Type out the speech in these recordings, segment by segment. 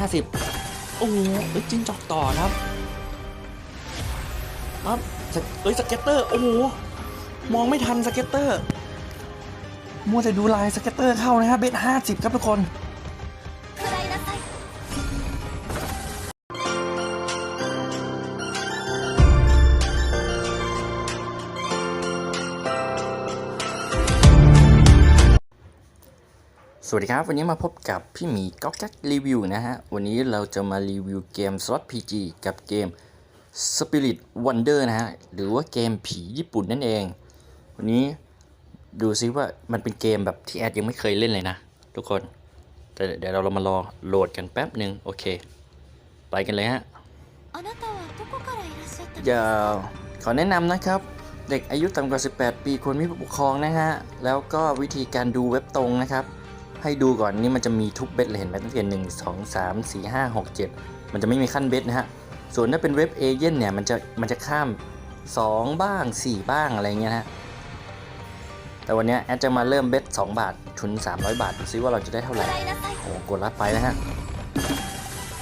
ห้าสิบโอ้โหเอ้ยจิ้งจอกต่อครับปั๊บเอ้ยสเก็ตเตอร์ โอ้โห มองไม่ทันสเก็ตเตอร์ มัวแต่ดูลายสเก็ตเตอร์เข้านะฮะเบสห้าสิบครับทุกคน สวัสดีครับ วันนี้มาพบกับพี่หมีก๊อกแก๊กรีวิวนะฮะ วันนี้เราจะมารีวิวเกมสล็อต PG กับเกม Spirit Wonder นะฮะ หรือว่าเกมผีญี่ปุ่นนั่นเอง วันนี้ดูซิว่ามันเป็นเกมแบบที่แอดยังไม่เคยเล่นเลยนะ ทุกคน แต่เดี๋ยวเราเรามารอโหลดกันแป๊บหนึ่งโอเค ไปกันเลยฮะอย่าขอแนะนำนะครับเด็กอายุต่ำกว่า 18 ปีควรมีผู้ปกครองนะฮะ แล้วก็วิธีการดูเว็บตรงนะครับ ให้ดูก่อนนี่มันจะมีทุกเบ็ดเลยเห็นไหมตั้งแต่หนึ่งสองสามสี่ห้าหกเจ็ดมันจะไม่มีขั้นเบ็ดนะฮะส่วนถ้าเป็นเว็บเอเย่นเนี่ยมันจะมันจะข้าม 2 บ้าง 4 บ้างอะไรเงี้ยนะแต่วันนี้แอดจะมาเริ่มเบ็ด2บาททุน 300 บาทดูซิว่าเราจะได้เท่าไหร่โอ้กดรับไปนะฮะ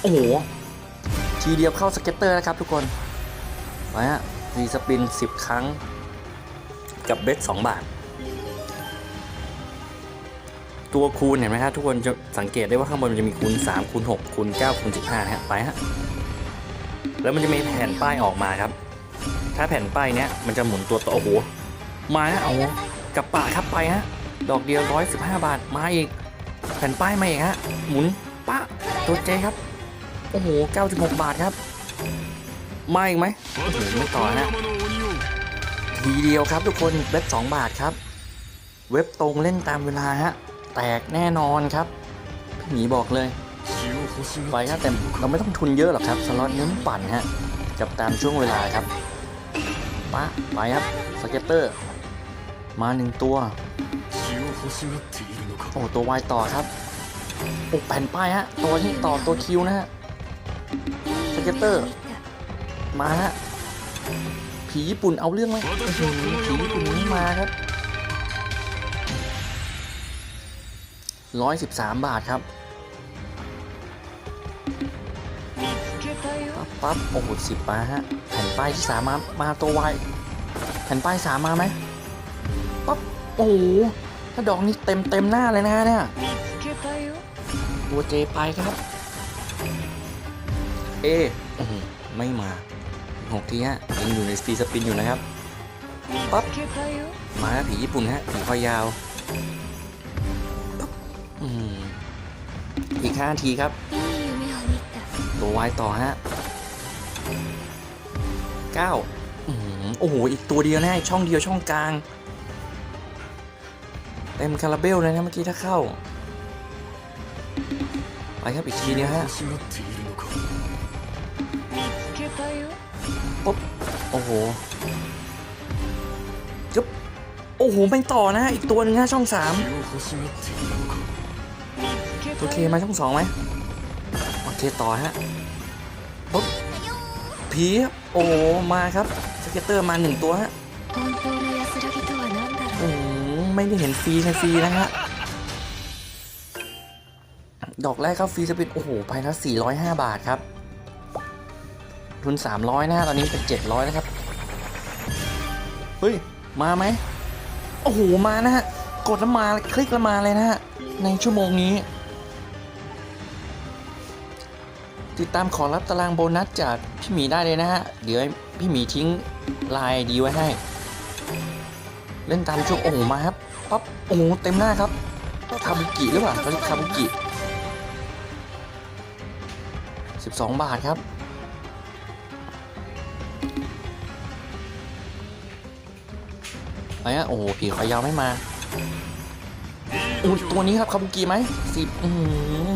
โอ้โหทีเดียวเข้าสเก็ตเตอร์นะครับทุกคนไปฮะรีสปิน 10 ครั้งกับเบ็ด2บาท ตัวคูณเห็นไหมครับทุกคนจะสังเกตได้ว่าข้างบนมันจะมีคูณ3คูณ6คูณ9คูณ15นะฮะไปฮะแล้วมันจะมีแผ่นป้ายออกมาครับ ถ้าแผ่นป้ายเนี้ยมันจะหมุนตัวต่อโอ้โหมาฮะเอากระปะครับไปฮะดอกเดียว115บาทมาอีกแผ่นป้ายมาอีกฮะหมุนปะตัวเจครับโอ้โห96บาทครับมาอีกไหมไม่ต่อฮะทีเดียวครับทุกคนเว็บ2บาทครับ เว็บตรงเล่นตามเวลาฮะ แตกแน่นอนครับพี่หมีบอกเลยไปครับแต่เราไม่ต้องทุนเยอะหรอกครับสล็อตเน้นปั่นฮะจับตามช่วงเวลาครับปะไปครับสเก็ตเตอร์ มาหนึ่งตัวโอ้ตัววายต่อครับโอ้แผ่นป้ายฮะตัวที่ต่อตัวคิวนะฮะสเก็ตเตอร์ มาฮะผีญี่ปุ่นเอาเรื่องไหมผีญี่ปุ่นนี่มาครับ ร้อยสิบสามบาทครับปั๊บปั๊บโอ้โหสิบมาฮะแผ่นป้ายที่สามมามาตัววายแผ่นป้ายสามมาไหมปั๊บโอ้โหถ้าดอกนี้เต็มเต็มหน้าเลยนะฮะเนี่ยตัวเจไปครับ เอ้ไม่มาหกทีฮะยังอยู่ในสปีสปินอยู่นะครับปั๊บมาผีญี่ปุ่นฮะผีคอยาว อีก5้าทีครับ ตัววายต่อฮะเก้าโอ้โห อีกตัวเดียวแน่ช่องเดียวช่องกลาง เต็มคาราเบลเลยนะเมื่อกี้ถ้าเข้า ไปครับอีกทีเดียวฮะปุ๊บโอ้โหจุ๊บโอ้โหไม่ต่อนะ อีกตัวนึงฮะช่องสาม โอเคมาช่องสองไหมโอเคต่อฮะปุ๊บผีโอ้มาครับสเก็ตเตอร์มาหนึ่งตัวฮะโอ้ไม่ได้เห็นฟรีใช่ฟรีนะฮะดอกแรกครับฟรีสปินโอ้โหไปละสี่ร้อยห้าบาทครับ ทุนสามร้อยนะตอนนี้เป็นเจ็ดร้อยนะครับ เฮ้ย มาไหมโอ้โห มานะฮะ กดแล้วมาคลิกแล้วมาเลยนะฮะ ในชั่วโมงนี้ ติดตามขอรับตารางโบนัสจากพี่หมีได้เลยนะฮะ เดี๋ยวพี่หมีทิ้งลน์ดีไว้ให้ เล่นตามช่วงโอ้โหมาครับปั๊บโอ้โหเต็มหน้าครับคาบุกิหรือเปล่าเขาเรียกคาบุกิ 12 บาทครับไปฮะโอ้โหผีขอยาวไม่มาอุ้ตัวนี้ครับคาบุกิไหมสิบอือ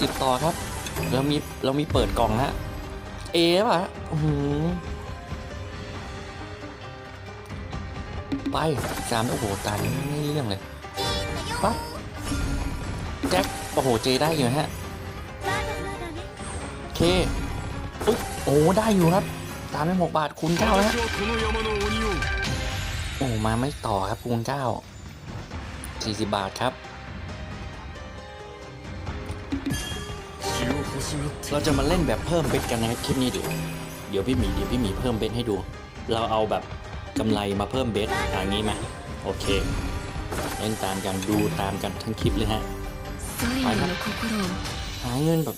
สิบต่อครับ เรามีเรามีเปิดกล่องนะเอฟอะหืไปสามโอ้โหตายไม่เรื่องเลยปั๊บแจ็คโอ้โหเจได้อยู่ฮะเคอุ๊ยโอ้ได้อยู่ครับสามเป็นหกบาทคูณเก้าแล้วโอ้มาไม่ต่อครับคูณเก้าสี่สิบบาทครับ เราจะมาเล่นแบบเพิ่มเบ็ดกันนะครับคลิปนี้ดูเดี๋ยวพี่หมีเดี๋ยวพี่หมีเพิ่มเบ็ดให้ดู เราเอาแบบกำไรมาเพิ่มเบ็ดอย่างนี้ไหมโอเคเล่นตามกันดูตามกันทั้งคลิปเลยฮะไปครับหาเงินแบบ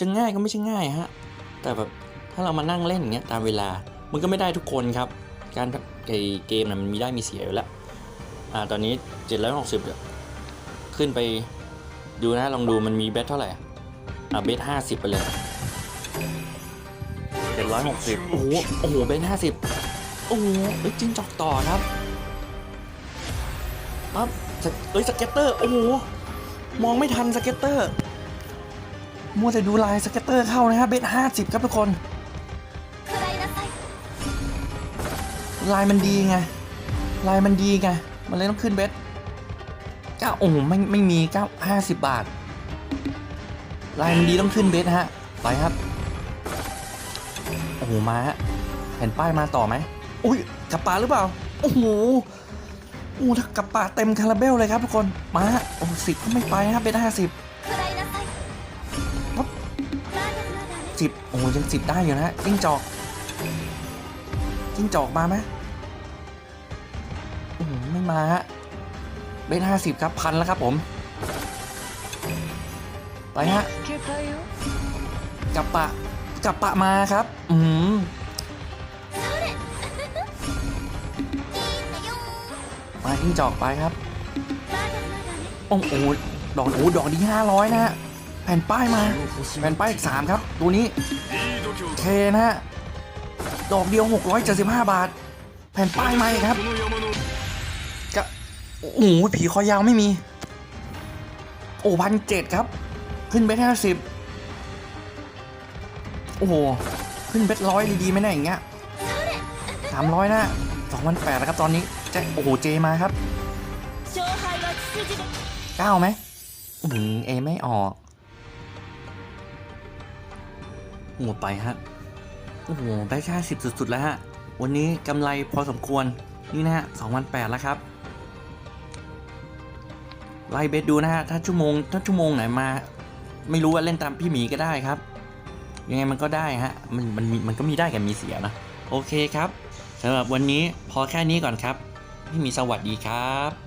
จะง่ายก็ไม่ใช่ง่ายฮะแต่แบบถ้าเรามานั่งเล่นอย่างเงี้ยตามเวลามันก็ไม่ได้ทุกคนครับ การเกมนะมันมีได้มีเสียอยู่แล้วอ่าตอนนี้เจ็ดร้อยหกสิบขึ้นไปดูนะลองดูมันมีเบตเท่าไหร่ เาเบสห้าสิบไปเลยเจ็ดร้อยหกสิบโอ้โหโอ้โหเบสห้าสิบโอ้โหเอ้ยจิ้งจอกต่อครับปั๊บเอ้ยสเก็ตเตอร์ โอ้โห มองไม่ทันสเก็ตเตอร์ มัวแต่ดูลายสเก็ตเตอร์เข้านะครับเบสห้าสิบครับทุกคน ลายมันดีไง ลายมันดีไง มันเลยต้องขึ้นเบสเก้าโอ้โหไม่ไม่มีเก้าห้าสิบบาท ลายมันดีต้องขึ้นเบสฮะไปครับ โอ้โหมาฮะเห็นป้ายมาต่อไหมอุ้ยกระป๋าหรือเปล่า โอ้โหโอ้ถ้ากระป๋าเต็มคาราเบลเลยครับทุกคนมาโอ้สิบก็ไม่ไปครับเบสห้าสิบสิบโอ้ยังสิบได้อยู่นะจิ้งจอกจิ้งจอกมาไหมไม่มาฮะเบสห้าสิบครับพันแล้วครับผม ไปฮะกับปะกับปะมาครับ อืมมาทิ้งจอกไปครับโอ้โดอกโอ้ดอกนี้ห้าร้อยนะฮะแผ่นป้ายมา แผ่นป้ายสามครับ ตัวนี้เคนะฮะดอกเดียวหกร้อยเจ็ดสิบห้าบาท แผ่นป้ายมาครับกะโอ้โหผีคอยาวไม่มี โอ้พันเจ็ดครับ ขึ้นเบสห้าสิบโอ้โห ขึ้นเบสร้อยดีไหมเนะอย่างเงี้ยสามร้อยนะสองพันแปดแล้วครับตอนนี้แจ็คโอ้โหเจมาครับเก้าไหมอืมเอไม่ออกหมดไปฮะโอ้โหแบชาสิบสุด ๆ แล้วฮะ วันนี้กำไรพอสมควร นี่นะฮะสองพันแปดแล้วครับ ไล่เบสดูนะฮะ ถ้าชั่วโมง ถ้าชั่วโมงไหนมา ไม่รู้ว่าเล่นตามพี่หมีก็ได้ครับ ยังไงมันก็ได้ฮะมันมันมันก็มีได้กับมีเสียนะโอเคครับสำหรับวันนี้พอแค่นี้ก่อนครับ พี่หมีสวัสดีครับ